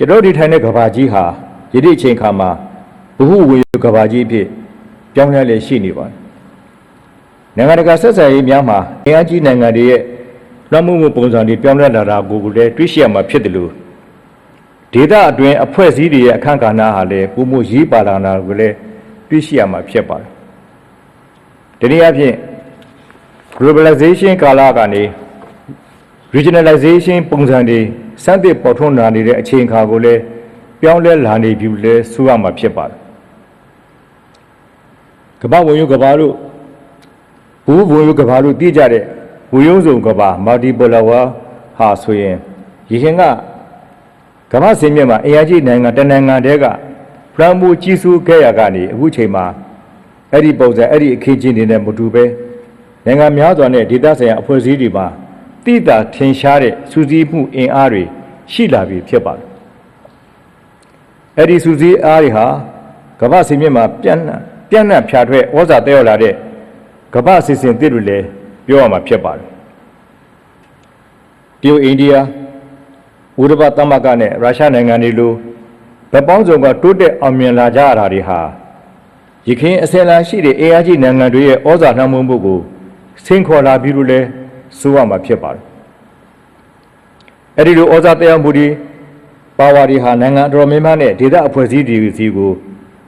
ကျွန်တော်ဒီထိုင်တဲ့ကဘာကြီးဟာယနေ့အချိန်ခါမှာဘဟုဝေကဘာကြီးအဖြစ်ပြောင်းလဲလေရှိနေပါတယ်နိုင်ငံတကာဆက်ဆံရေးများမှာအင်အားကြီးနိုင်ငံတွေရဲ့လွှမ်းမိုးမှုပုံစံတွေပြောင်းလဲလာတာကိုလည်းတွေးရှိရမှာဖြစ်တယ်လို့ဒေသအတွင်းအဖွဲ့အစည်းတွေရဲ့အခန့်ကဏ္ဍဟာလည်းပုံမှုရေးပါလာတာကိုလည်းတွေးရှိရမှာဖြစ်ပါတယ်ဒီနေ့အဖြစ် globalization ကာလကနေ regionalization ပုံစံတွေ စတင်ပေါ်ထွန်းလာနေတဲ့အချိန်အခါကိုလည်းပြောင်းလဲလာနေပြီလဲဆိုရမှာဖြစ်ပါတယ်ကမ္ဘာဝင်ရုပ်ကမ္ဘာတို့ဘူးဝင်ရုပ်ကမ္ဘာတို့တည်ကြတဲ့ဝေယုံစုံကမ္ဘာ multipolar world ဟာဆိုရင်ရခင်ကကမ္ဘာစင်မြင့်မှာအင်အားကြီးနိုင်ငံတနိုင်ငံတည်းကဖလန်မူကြီးစုခဲ့ရကနေအခုချိန်မှာအဲ့ဒီပုံစံအဲ့ဒီအခင်းချင်းတွေနဲ့မတူပဲနိုင်ငံများစွာနဲ့ဒေသဆိုင်ရာအဖွဲ့အစည်းတွေမှာ တိတာထင်ရှားတဲ့စူးစီးမှုအင်အားတွေရှိလာပြီဖြစ်ပါတယ်အဲ့ဒီစူးစီးအားတွေဟာကမ္ဘာစင်မြင့်မှာပြန့်နှံ့ပြန့်နှံ့ဖြာထွက်ဩဇာတက်ရောက်လာတဲ့ကမ္ဘာအစီအစဉ်တစ်တွေလည်းပြောရမှာဖြစ်ပါတယ်တရုတ်အိန္ဒိယဥရောပသမဂ္ဂနဲ့ရုရှားနိုင်ငံတွေလိုဗက်ပေါင်းစုံကတိုးတက်အောင်မြင်လာကြရတာတွေဟာရခိုင်အစင်လာရှိတဲ့ ARG နိုင်ငံတွေရဲ့ဩဇာနှံမှုမှုကိုဆင်းခေါ်လာပြီးလို့လဲ ဆိုရမှာဖြစ်ပါတယ်အဲ့ဒီလိုဩဇာတရားမှုတွေပါဝါတွေဟာနိုင်ငံတော်များများနဲ့ဒေသအဖွဲ့အစည်းတွေစီကို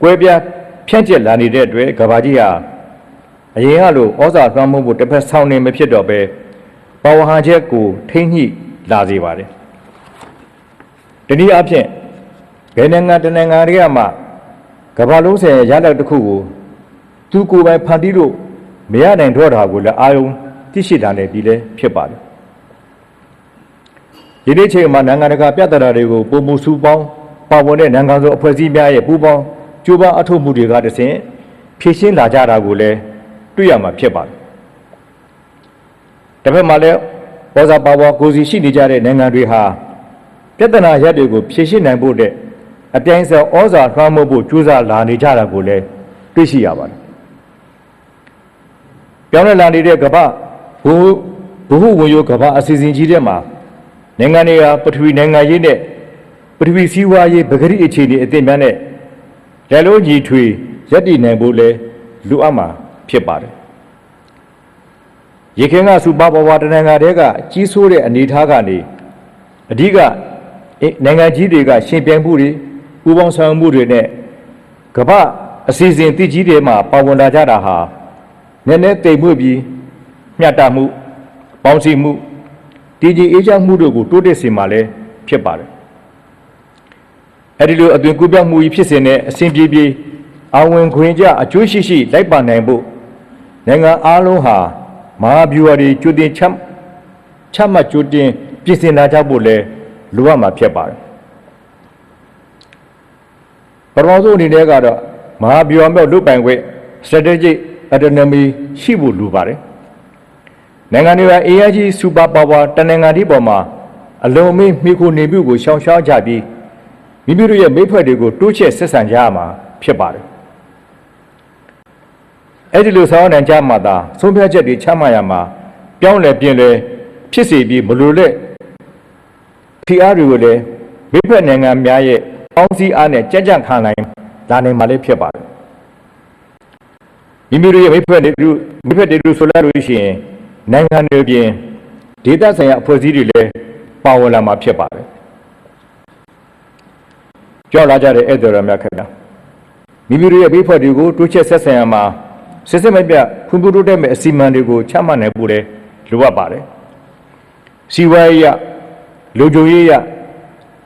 ကွဲပြားဖြန့်ကျက်လာနေတဲ့အတွက်ကဘာကြီးဟာအရင်ကလိုဩဇာသွမ်းမှုဖို့တစ်ဖက်ဆောင်နေမဖြစ်တော့ပဲပါဝါဟန်ချက်ကိုထိမ့်ညှိလာစေပါတယ်ဒီနည်းအားဖြင့်ဘယ်နိုင်ငံတနိုင်ငံတွေကမှကမ္ဘာလုံးဆိုင်ရာရလဒ်တစ်ခုကိုသူကိုယ်ပိုင်ဖန်တီးလို့မရနိုင်တော့တာကိုလည်းအာယုံ သိရှိတာလည်းပြီးလည်းဖြစ်ပါတယ်ဒီနေ့ချိန်မှာနိုင်ငံတကာပြဿနာတွေကိုပုံမှုစုပေါင်းပါဝင်တဲ့နိုင်ငံစုအဖွဲ့အစည်းများရဲ့ပူးပေါင်းကြိုးပမ်းအထောက်မှုတွေကတဆင့်ဖြည့်ရှင်းလာကြတာကိုလည်းတွေ့ရမှာဖြစ်ပါတယ်တစ်ဖက်မှာလည်းဘောဇာပါဝါကိုစီရှိနေကြတဲ့နိုင်ငံတွေဟာပြဿနာရပ်တွေကိုဖြည့်ရှင်းနိုင်ဖို့တဲ့အပြိုင်ဆိုင်ဩဇာလွှမ်းမိုးဖို့ကြိုးစားလာနေကြတာကိုလည်းတွေ့ရှိရပါတယ်ပြောင်းလဲလာနေတဲ့ကမ္ဘာ ဘုဘုဟုဝင်ရိုးကမ္ဘာအစီအစဉ်ကြီးတဲ့မှာနိုင်ငံတွေဟာပထဝီနိုင်ငံရေးနဲ့ပထဝီစည်းဝါးရေးပဂရိအခြေအနေအသင့်များနဲ့လက်လုံးကြီးထွေရပ်တည်နိုင်ဖို့လဲလူအပ်မှာဖြစ်ပါတယ်ရေခင်ကစူပါဘဝတနိုင်ငံတည်းကကြီးစိုးတဲ့အနေအထားကနေအဓိကနိုင်ငံကြီးတွေကရှင်ပြိုင်မှုတွေပူးပေါင်းဆောင်မှုတွေနဲ့ကမ္ဘာအစီအစဉ်တည်ကြီးတွေမှာပါဝင်လာကြတာဟာနည်းနည်းတိမ်မွေ့ပြီး မျှတမှုပေါင်းစည်းမှုတည်ကြည်အေးချမ်းမှုတို့ကိုတိုးတက်စေမှာလည်းဖြစ်ပါတယ်အဲဒီလိုအသွင်ကူးပြောင်းမှုကြီးဖြစ်စဉ်နဲ့အစဉ်ပြေပြေအဝင်ခွင်ကြအကျိုးရှိရှိလိုက်ပါနိုင်ဖို့နိုင်ငံအားလုံးဟာမဟာဗျူဟာတွေကျွတင်ချမ်းချမှတ်ကျွတင်ပြင်ဆင်လာကြဖို့လဲလိုအပ်မှာဖြစ်ပါတယ်ပထမဆုံးအနေနဲ့ကတော့မဟာဗျူဟာမြောက်လုပ်ပိုင်ခွင့် strategic autonomy ရှိဖို့လိုပါတယ် နိုင်ငံတွေက AIG super power တနင်္ဂနွေပေါ်မှာအလုံးမင်းမိခိုနေမှုကိုရှောင်ရှားကြပြီးမိမိတို့ရဲ့မိဖွဲ့တွေကိုတိုးချဲ့ဆက်ဆံကြရမှာဖြစ်ပါတယ်အဲ့ဒီလိုဆောင်နိုင်ကြမှာသာဆုံးဖြတ်ချက်တွေချမှတ်ရမှာပြောင်းလဲပြင်လဲဖြစ်စီပြီးမလိုလက်ဖိအားတွေကိုလည်းမိဖက်နိုင်ငံများရဲ့ပေါင်းစည်းအားနဲ့ကြက်ကြန့်ခံနိုင်လာနိုင်မှာလည်းဖြစ်ပါတယ်မိမိတို့ရဲ့မိဖက်တွေမိဖက်တွေဆိုလာလို့ရှိရင် နိုင်ငံတွေပြင်ဒေသဆိုင်ရာအဖွဲ့အစည်းတွေလည်းပါဝင်လာမှာဖြစ်ပါတယ်ကြောက်လာကြတဲ့ဧည့်သည်တော်များခင်ဗျာမိမိတို့ရဲ့မိဖက်တွေကိုတိုးချက်ဆက်ဆံရမှာစစ်စစ်မပြဖွံ့ဖြိုးတိုးတက်မဲ့အစီအမံတွေကိုချမှတ်နိုင်ဖို့လည်းလိုအပ်ပါတယ်စီဝါရေးရလူကြိုရေးရ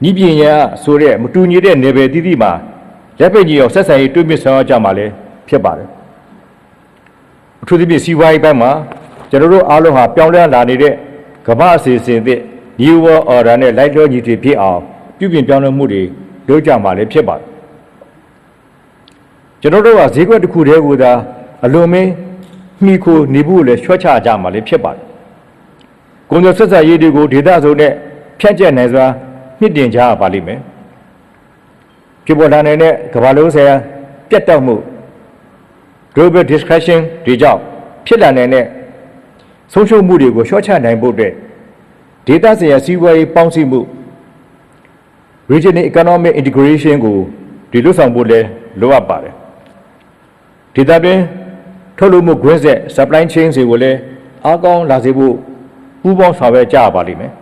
ဤပညာဆိုတဲ့မတူညီတဲ့နယ်ပယ်တိတိမှာလက်ဖက်ကြီးအောင်ဆက်ဆံရေးတွဲမြင့်ဆောင်ရကြမှာလည်းဖြစ်ပါတယ်အထူးသဖြင့်စီဝါရေးဘက်မှာ ကျွန်တော်တို့အားလုံးဟာပြောင်းလဲလာနေတဲ့ကမ္ဘာအစီအစဉ်သစ် New World Order နဲ့လိုက်လျောညီတည်ဖြစ်အောင်ပြုပြင်ပြောင်းလဲမှုတွေလုပ်ကြမှာလည်းဖြစ်ပါတယ်ကျွန်တော်တို့ကဈေးကွက်တစ်ခုတည်းကိုသာအလွန်မင်းမိခိုနေဖို့လည်းချွတ်ချကြမှာလည်းဖြစ်ပါတယ်။ကုန်သွယ်ဆက်ဆံရေးတွေကိုဒေသစုံနဲ့ဖြန့်ကျက်နိုင်စွာမြင့်တင်ကြရပါလိမ့်မယ်။ဖြစ်ပေါ်လာနိုင်တဲ့ကမ္ဘာလုံးဆိုင်ရာပြတ်တောက်မှု global discussion တွေကြောင့်ဖြစ်လာနိုင်တဲ့ ဆုံးရှုံးမှုတွေကိုရှော့ချနိုင်ဖို့အတွက်ဒေသဆိုင်ရာစီးပွားရေးပေါင်းစည်းမှု regional economic integration ကိုဒီလွတ်ဆောင်ဖို့လဲလိုအပ်ပါတယ်ဒေသတွင်းထုတ်လုပ်မှုခွင့်ဆက် supply chain တွေကိုလည်းအားကောင်းလာစေဖို့ပူးပေါင်းဆောင်ရွက်ကြရပါလိမ့်မယ်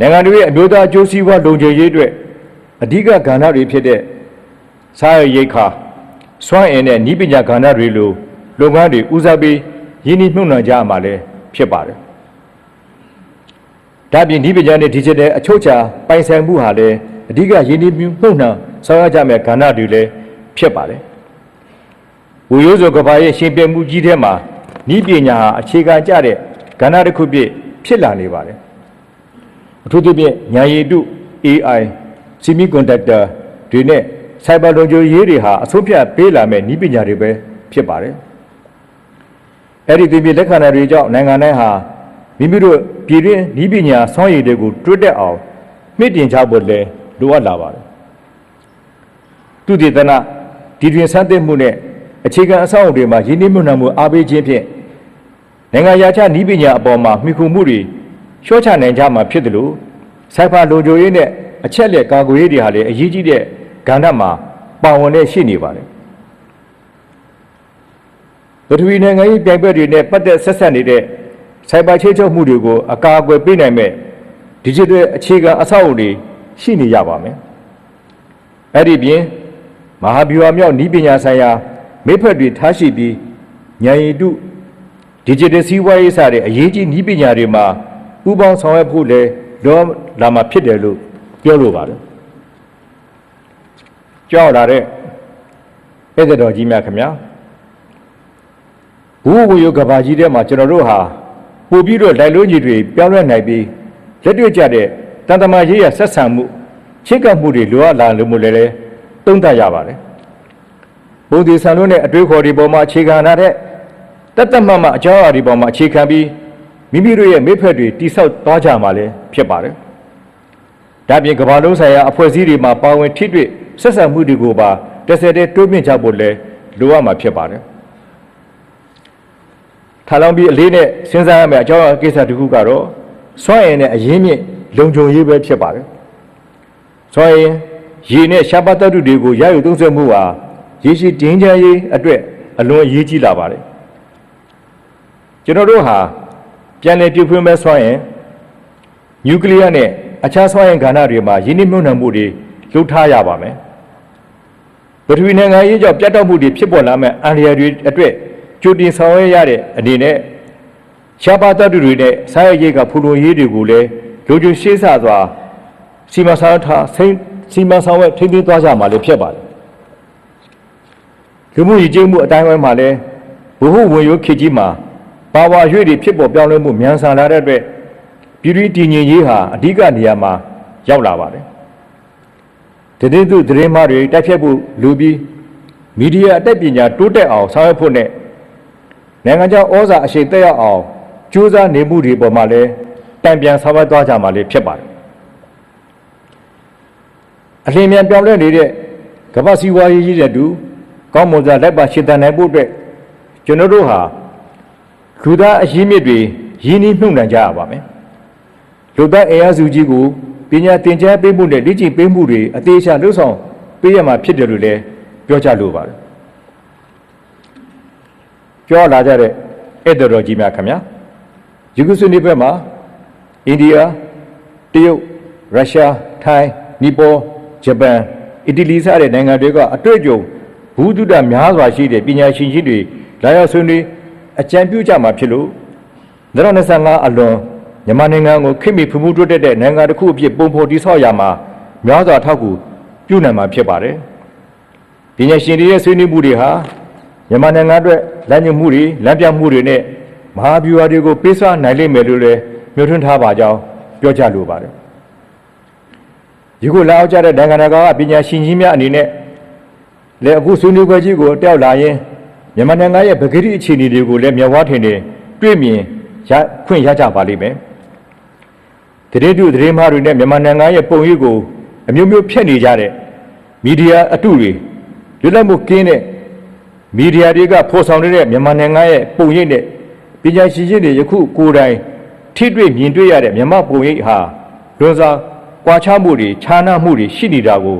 နိုင်ငံတွေရဲ့အမျိုးသားအကျိုးစီးပွားလုံခြုံရေးအတွက်အဓိကကဏ္ဍတွေဖြစ်တဲ့စားရရိတ်ခါစွမ်းအင်နဲ့ဤပညာကဏ္ဍတွေလိုလုပ်ငန်းတွေဦးစားပေး ရင်းနှီးမြှုပ်နှံကြရမှာလည်းဖြစ်ပါတယ်ဒါ့အပြင်ဤပညာနဲ့ digital အချုပ်အခြာပိုင်ဆိုင်မှုဟာလည်းအဓိကရင်းနှီးမြှုပ်နှံဆောင်ရွက်ကြမယ့်ကဏ္ဍတွေလည်းဖြစ်ပါတယ်ဝူရိုးစုံကဘာရဲ့ရှင်ပြမှုကြီးထဲမှာဤပညာဟာအခြေခံကျတဲ့ကဏ္ဍတစ်ခုဖြစ်ဖြစ်လာနေပါတယ်အထူးသဖြင့်ဉာဏ်ရည်တု AI semiconductor တွေနဲ့ cyber လုံခြုံရေးတွေဟာအဆုံးဖြတ်ပေးလာမဲ့ဤပညာတွေပဲဖြစ်ပါတယ် အဲ့ဒီဒီပြလက်ခံရတွေကြောင့်နိုင်ငံတိုင်းဟာမိမိတို့ပြည်တွင်းဤပညာဆောင်းရည်တွေကိုတွတ်တက်အောင်မြင့်တင်ကြဖို့လဲလိုအပ်လာပါတယ်သူတည်တနာဒီတွင်ဆန်းသစ်မှုနဲ့အခြေခံအဆောက်အအုံတွေမှာရင်းနှီးမြှုပ်နှံမှုအားပေးခြင်းဖြင့်နိုင်ငံရာချဤပညာအပေါ်မှာမှီခိုမှုတွေလျှော့ချနိုင်ကြမှာဖြစ်တယ်လို့စိုက်ဖာလုံခြုံရေးနဲ့အချက်လက်ကာကွယ်ရေးတွေဟာလည်းအရေးကြီးတဲ့ကဏ္ဍမှာပါဝင်နေရှိနေပါတယ် ပထဝီနိုင်ငံရေးပြိုင်ပွဲတွေနဲ့ပတ်သက်ဆက်ဆက်နေတဲ့စိုက်ဘာချိတ်ချုပ်မှုတွေကိုအကာအကွယ်ပေးနိုင်မဲ့ဒီဂျစ်တယ်အခြေခံအဆောက်အအုံတွေရှိနေရပါမယ်အဲ့ဒီပြင်မဟာဗျူဟာမြောက်ဤပညာဆိုင်ရာမိဖက်တွေထားရှိပြီးဉာဏ်ရည်တုဒီဂျစ်တယ်စီးပွားရေးစတဲ့အရေးကြီးဤပညာတွေမှာပူးပေါင်းဆောင်ရွက်ဖို့လဲလောလာမှာဖြစ်တယ်လို့ပြောလိုပါတယ်ကြောက်လာတဲ့ဧည့်သည်တော်ကြီးများခင်ဗျာ ဘူးဝေယကဘာကြီးထဲမှာကျွန်တော်တို့ဟာပို့ပြီးတော့လိုက်လို့ညီတွေပြောင်းလဲနိုင်ပြီးလက်တွေ့ကြတဲ့တန်တမာရေးရဆက်ဆံမှုချစ်ကပ်မှုတွေလိုအပ်လာလို့မို့လဲလဲသုံးသပ်ရပါတယ်ဘုံဒီဆန်လို့နဲ့အတွေးခေါ်ဒီပေါ်မှာအခြေခံထားတဲ့တတ်တမတ်မှအကြောင်းအရာဒီပေါ်မှာအခြေခံပြီးမိမိတို့ရဲ့မိဖက်တွေတိဆောက်သွားကြမှာလဲဖြစ်ပါတယ်ဒါပြင်ကမ္ဘာလုံးဆိုင်ရာအဖွဲ့အစည်းတွေမှာပါဝင်ထိတွေ့ဆက်ဆံမှုတွေကိုပါတစ်စက်တည်းတိုးမြင့်ကြဖို့လဲလိုအပ်မှာဖြစ်ပါတယ် ထားလောင်းပြီးအလေးနဲ့စဉ်းစားရမယ့်အကြောင်းအရာကိစ္စတစ်ခုကတော့စွမ်းအင်နဲ့အရင်းမြစ်လုံခြုံရေးပဲဖြစ်ပါတယ်စွမ်းအင်ရေနဲ့ရှားပါးသတ္တုတွေကိုရယူသုံးစွဲမှုဟာရေရှိတင်းချမ်းရေးအတွက်အလွန်အရေးကြီးလာပါတယ်ကျွန်တော်တို့ဟာပြန်လည်ပြုဖွင့်မဲ့စွမ်းအင်နျူကလ িয়ার နဲ့အခြားစွမ်းအင်ကဏ္ဍတွေမှာရင်းနှီးမြှုပ်နှံမှုတွေလုပ်ထားရပါမယ်ပထဝီနိုင်ငံရေးကြောင့်ပြတ်တောက်မှုတွေဖြစ်ပေါ်လာမဲ့အန္တရာယ်တွေအတွက် ကြိုတင်ဆောင်ရွက်ရတဲ့အနေနဲ့ရှားပါးတတ်တွေနဲ့စားရရိတ်ကဖူလုံရေးတွေကိုလည်းလူကျရှေးဆစွာစီမံဆောင်ထားစိစီမံဆောင်ရွက်ထိန်းသိမ်းသွားကြမှာလည်းဖြစ်ပါတယ်လူမှုရေးကျင်းမှုအတိုင်းဝိုင်းမှာလည်းဘုဟုဝင်ရုပ်ခေတ်ကြီးမှာပါဝါရွေ့တွေဖြစ်ပေါ်ပြောင်းလဲမှုမြန်ဆန်လာတဲ့အတွက်ပြည်တွင်းတည်ငြိမ်ရေးဟာအဓိကနေရာမှာရောက်လာပါတယ်တည်င်းသူတည်င်းမတွေတိုက်ဖြတ်ဖို့လူပြီးမီဒီယာအတက်ပညာတိုးတက်အောင်ဆောင်ရွက်ဖို့နဲ့ နိုင်ငံခြားဩဇာအရှိန်တက်ရောက်အောင်ကြိုးစားနေမှုတွေပေါ်မှာလည်းတံပြန်ဆောင်ရွက်သွားကြမှာလည်းဖြစ်ပါတယ်အလင်းမြန်ပြောင်းလဲနေတဲ့ကမ္ဘာစီးပွားရေးကြီးတဲ့တူကောင်းမွန်စွာလက်ပါရှင်သန်နိုင်ဖို့အတွက်ကျွန်တော်တို့ဟာလူသားအရင်းမြစ်တွေရင်းနှီးမြှုပ်နှံကြရပါမယ်လူသားအင်အားစုကြီးကိုပညာသင်ကြားပေးမှုနဲ့လေ့ကျင့်ပေးမှုတွေအသေးချာလှုပ်ဆောင်ပေးရမှာဖြစ်တယ်လို့လည်းပြောကြလိုပါတယ် ပြောလာကြတဲ့ဧည့်သည်တော်ကြီးများခင်ဗျာယူဂိုဆွေးနွေးပွဲမှာအိန္ဒိယတရုတ်ရုရှားထိုင်းနီပေါဂျပန်အီတလီစတဲ့နိုင်ငံတွေကအတွေ့အကြုံဘူးတုဒများစွာရှိတဲ့ပညာရှင်ကြီးတွေလာရောက်ဆွေးနွေးအကြံပြုကြမှာဖြစ်လို့2025အလွန်မြန်မာနိုင်ငံကိုခိမိဖမှုတိုးတက်တဲ့နိုင်ငံတစ်ခုအဖြစ်ပုံဖော်တည်ဆောက်ရမှာများစွာထောက်ကူပြုနိုင်မှာဖြစ်ပါတယ်ပညာရှင်တွေရဲ့ဆွေးနွေးမှုတွေဟာ မြန်မာနိုင်ငံအတွက်လမ်းညွှန်မှုတွေလမ်းပြမှုတွေနဲ့မဟာဗျူဟာတွေကိုပေးစွာနိုင်လိမ့်မယ်လို့လည်းမျှော်ထွန်းထားပါကြောင်းပြောကြားလိုပါတယ်ဒီကိုလာအောင်ကြတဲ့နိုင်ငံတကာကပညာရှင်ကြီးများအနေနဲ့လည်းအခုဆွေးနွေးပွဲကြီးကိုတက်လာရင်မြန်မာနိုင်ငံရဲ့ပဂတိအခြေအနေတွေကိုလည်းမျက်ဝါးထင်ထင်တွေ့မြင်ရခွင့်ရကြပါလိမ့်မယ်တရေတုတရေမားတွေနဲ့မြန်မာနိုင်ငံရဲ့ပုံရိပ်ကိုအမျိုးမျိုးဖြတ်နေကြတဲ့မီဒီယာအတုတွေလွတ်လပ်မှုကင်းတဲ့ မီဒီယာတွေကဖော်ဆောင်နေတဲ့မြန်မာနိုင်ငံရဲ့ပုံရိပ်နဲ့ပညာရှင်ရှင်တွေယခုကိုယ်တိုင်ထိတွေ့မြင်တွေ့ရတဲ့မြန်မာပုံရိပ်ဟာလွန်စွာကွာခြားမှုတွေခြားနားမှုတွေရှိနေတာကို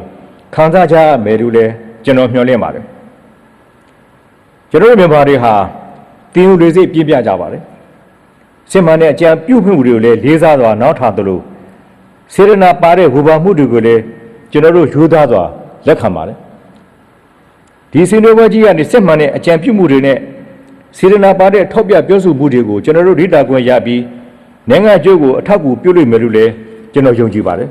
ခံစားကြရမယ်လို့လည်းကျွန်တော်မျှော်လင့်ပါတယ်ကျွန်တော်တို့မြန်မာတွေဟာတင်းဦးတွေစိတ်ပြင်းပြကြပါတယ်စစ်မှန်တဲ့အကြံပြုမှုတွေကိုလည်းလေးစားစွာနောက်ထားသလိုစေရနာပါတဲ့ဝေဘာမှုတွေကိုလည်းကျွန်တော်တို့ယူသားစွာလက်ခံပါတယ် ဒီစင်တော်ဘကြီးကနေစစ်မှန်တဲ့အကြံပြုမှုတွေနဲ့စေရနာပါတဲ့ထောက်ပြပြောဆိုမှုတွေကိုကျွန်တော်တို့ဒိတာကွန်ရပြီးနိုင်ငံအကျိုးကိုအထောက်အကူပြုလို့မယ်လို့လည်းကျွန်တော်ယုံကြည်ပါတယ်